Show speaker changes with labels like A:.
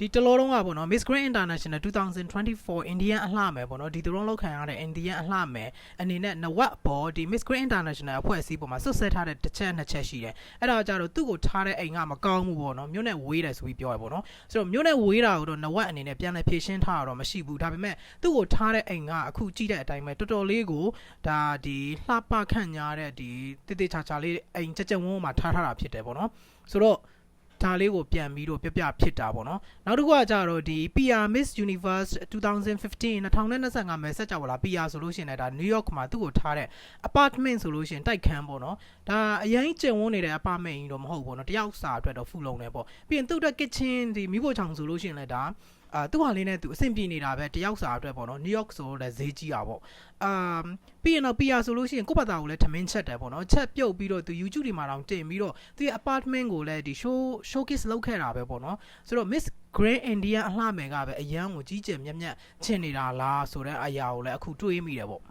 A: ဒီတလောတုံးကပေါ့နော် Miss Grand International 2024 Indian အလှမယ်ပေါ့နော်ဒီသူတို့လောက်ခံရတဲ့ Indian အလှမယ်အနေနဲ့နဝက်ပေါ်ဒီ Miss Grand International အဖွဲ့အစည်းပေါ်မှာဆွတ်ဆဲထားတဲ့တစ်ချက်နှစ်ချက်ရှိတယ်အဲ့ဒါကြတော့သူ့ကိုထားတဲ့အိမ်ကမကောင်းဘူးပေါ့နော်မြို့နဲ့ဝေးတယ်ဆိုပြီးပြောရပေါ့နော်ဆိုတော့မြို့နဲ့ဝေးတာကိုတော့နဝက်အနေနဲ့ပြန်လည်ဖြည့်ရှင်းထားတာတော့မရှိဘူးဒါပေမဲ့သူ့ကိုထားတဲ့အိမ်ကအခုကြည့်တဲ့အတိုင်းပဲတော်တော်လေးကိုဒါဒီလှပခန့်ညားတဲ့ဒီတိတိချာချာလေးအိမ်ကြက်ကြက်ဝန်းဝန်းမှာထားထားတာဖြစ်တယ်ပေါ့နော်ဆိုတော့ ဒါလေးကိုပြန်ပြီးတော့ပြပြဖြစ်တာပေါ့နော်နောက်တစ်ခုကကြတော့ဒီ PR Miss Universe 2015 2025မဲဆက်ကြပါလား PR ဆိုလို့ရှိရင်လည်းဒါ New York မှာသူ့ကိုထားတဲ့ apartment ဆိုလို့ရှိရင်တိုက်ခန်းပေါ့နော်ဒါအရင်ကျင်ဝန်းနေတဲ့ apartment ကြီးတော့မဟုတ်ဘူးပေါ့နော်တယောက်စာအတွက်တော့ဖူလုံတယ်ပေါ့ပြီးရင်သူ့အတွက် kitchen ဒီမိဖို့ချောင်ဆိုလို့ရှိရင်လည်းဒါအာသူ့ဟာလေးနဲ့သူအဆင်ပြေနေတာပဲတယောက်စာအတွက်ပေါ့နော် New York ဆိုတော့လည်းဈေးကြီးတာပေါ့အာပြီးရင်တော့ PR ဆိုလို့ရှိရင်ကိုယ့်ဘာသာကိုလည်းထမင်းချက်တယ်ပေါ့နော်ချက်ပြုတ်ပြီးတော့သူ YouTube တွေမှာတောင်တင်ပြီးတော့သူရဲ့ apartment ကိုလည်းဒီ show showcase လုပ်ခဲ့တာပဲပေါ့နော်ဆိုတော့ Miss Grand India အလှမယ်ကပဲအရန်ကိုကြီးကျယ်မြတ်မြတ်ချင်နေတာလားဆိုတဲ့အရာကိုလည်းအခုတွေးမိတယ်ပေါ့